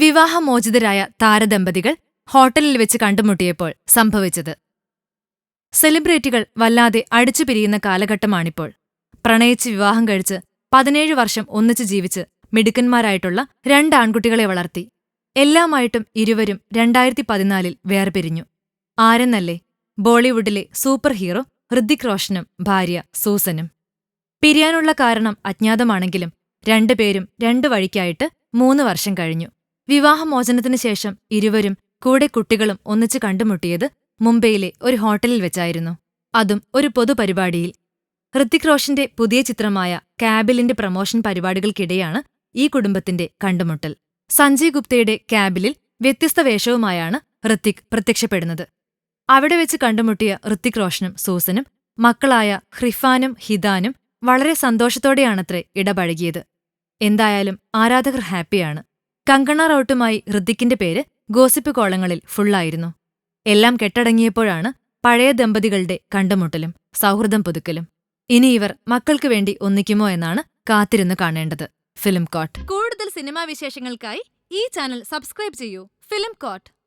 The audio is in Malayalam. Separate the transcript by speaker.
Speaker 1: വിവാഹമോചിതരായ താരദമ്പതികൾ ഹോട്ടലിൽ വെച്ച് കണ്ടുമുട്ടിയപ്പോൾ സംഭവിച്ചത്. സെലിബ്രിറ്റികൾ വല്ലാതെ അടിച്ചു പിരിയുന്ന കാലഘട്ടമാണിപ്പോൾ. പ്രണയിച്ച് വിവാഹം കഴിച്ച് പതിനേഴ് വർഷം ഒന്നിച്ചു ജീവിച്ച് മിടുക്കന്മാരായിട്ടുള്ള രണ്ട് ആൺകുട്ടികളെ വളർത്തി. എല്ലാമായിട്ടും ഇരുവരും രണ്ടായിരത്തി പതിനാലിൽ വേർപിരിഞ്ഞു. ആരെന്നല്ലേ? ബോളിവുഡിലെ സൂപ്പർ ഹീറോ ഹൃതിക് റോഷനും ഭാര്യ സൂസനും. പിരിയാനുള്ള കാരണം അജ്ഞാതമാണെങ്കിലും രണ്ടുപേരും രണ്ടു വഴിക്കായിട്ട് മൂന്ന് വർഷം കഴിഞ്ഞു. വിവാഹമോചനത്തിനു ശേഷം ഇരുവരും കൂടെ കുട്ടികളും ഒന്നിച്ച് കണ്ടുമുട്ടിയത് മുംബൈയിലെ ഒരു ഹോട്ടലിൽ വെച്ചായിരുന്നു. അതും ഒരു പൊതുപരിപാടിയിൽ. ഹൃത്തിക് റോഷന്റെ പുതിയ ചിത്രമായ കാബിലിന്റെ പ്രമോഷൻ പരിപാടികൾക്കിടെയാണ് ഈ കുടുംബത്തിന്റെ കണ്ടുമുട്ടൽ. സഞ്ജയ് ഗുപ്തയുടെ കാബിലിൽ വ്യത്യസ്ത വേഷവുമായാണ് ഹൃത്തിക് പ്രത്യക്ഷപ്പെടുന്നത്. അവിടെ വെച്ച് കണ്ടുമുട്ടിയ ഋത്തിക് റോഷനും സൂസനും മക്കളായ ഹ്രിഫാനും ഹിദാനും വളരെ സന്തോഷത്തോടെയാണത്രേ ഇടപഴകിയത്. എന്തായാലും ആരാധകർ ഹാപ്പിയാണ്. കങ്കണ റൌട്ടുമായി ഹൃദിക്കിന്റെ പേര് ഗോസിപ്പ് കോളങ്ങളിൽ ഫുള്ളായിരുന്നു. എല്ലാം കെട്ടടങ്ങിയപ്പോഴാണ് പഴയ ദമ്പതികളുടെ കണ്ടുമുട്ടലും സൗഹൃദം പുതുക്കലും. ഇനി ഇവർ മക്കൾക്കു വേണ്ടി ഒന്നിക്കുമോ എന്നാണ് കാത്തിരുന്ന് കാണേണ്ടത്. Film court. കൂടുതൽ സിനിമാ വിശേഷങ്ങൾക്കായി ഈ ചാനൽ സബ്സ്ക്രൈബ് ചെയ്യൂ. Film coat.